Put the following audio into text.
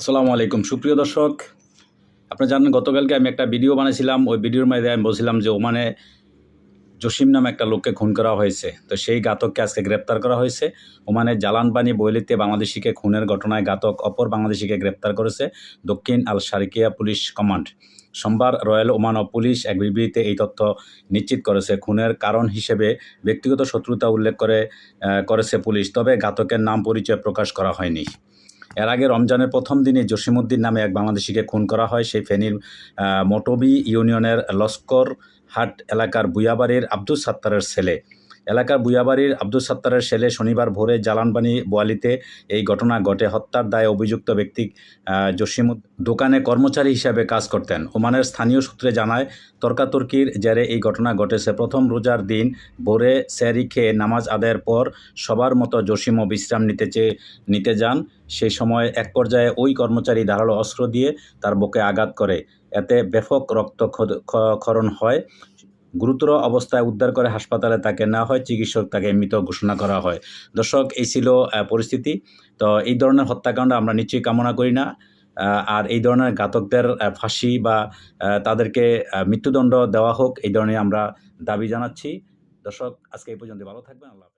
আসসালামু আলাইকুম। সুপ্রিয় দর্শক, আপনারা জানেন গতকালকে আমি একটা ভিডিও বানিয়েছিলাম ওই ভিডিওর মধ্যে আমি বলছিলাম যে ওমানে জসিম নামে একটা লোককে খুন করা হয়েছে। তো সেই ঘাতককে আজকে গ্রেপ্তার করা হয়েছে। ওমানে জালানবানি বৈলিতে বাংলাদেশিকে খুনের ঘটনায় ঘাতক অপর বাংলাদেশিকে গ্রেপ্তার করেছে দক্ষিণ আল শারিকিয়া পুলিশ কমান্ড। সোমবার রয়্যাল ওমান পুলিশ এক বিবৃতিতে এই তথ্য নিশ্চিত করেছে। খুনের কারণ হিসেবে ব্যক্তিগত শত্রুতা উল্লেখ করে করেছে পুলিশ, তবে ঘাতকের নাম পরিচয় প্রকাশ করা হয়নি। এর আগে রমজানের প্রথম দিনে জসিমুদ্দিন নামে এক বাংলাদেশিকে খুন করা হয়। সেই ফেনীর মোটবি ইউনিয়নের লস্কর হাট এলাকার বুয়াবাড়ির আব্দুল সাত্তারের ছেলে। এলাকার বুয়াবাড়ির আব্দুল সাত্তারের ছেলে শনিবার ভোরে জালানবানি বোয়ালিতে এই ঘটনা ঘটে। হত্যার দায়ে অভিযুক্ত ব্যক্তি জসিম দোকানে কর্মচারী হিসাবে কাজ করতেন। ওমানের স্থানীয় সূত্রে জানায়, তর্কাতর্কির জেরে এই ঘটনা ঘটেছে প্রথম রোজার দিন ভোরে স্যারি খেয়ে নামাজ আদায়ের পর সবার মতো জসিমও বিশ্রাম নিতে চেয়ে, নিতে যান। সেই সময় এক পর্যায়ে ওই কর্মচারী ধারালো অস্ত্র দিয়ে তার বুকে আঘাত করে। এতে ব্যাপক রক্তক্ষরণ হয়। গুরুতর অবস্থায় উদ্ধার করে হাসপাতালে তাকে না হয়। চিকিৎসক তাকে মৃত ঘোষণা করা হয়। দর্শক, এই ছিল পরিস্থিতি। তো এই ধরনের হত্যাকাণ্ড আমরা নিশ্চয়ই কামনা করি না। আর এই ধরনের ঘাতকদের ফাঁসি বা তাদেরকে মৃত্যুদণ্ড দেওয়া হোক, এই ধরনের আমরা দাবি জানাচ্ছি। দর্শক, আজকে এই পর্যন্ত ভালো থাকবেন, আল্লাহ।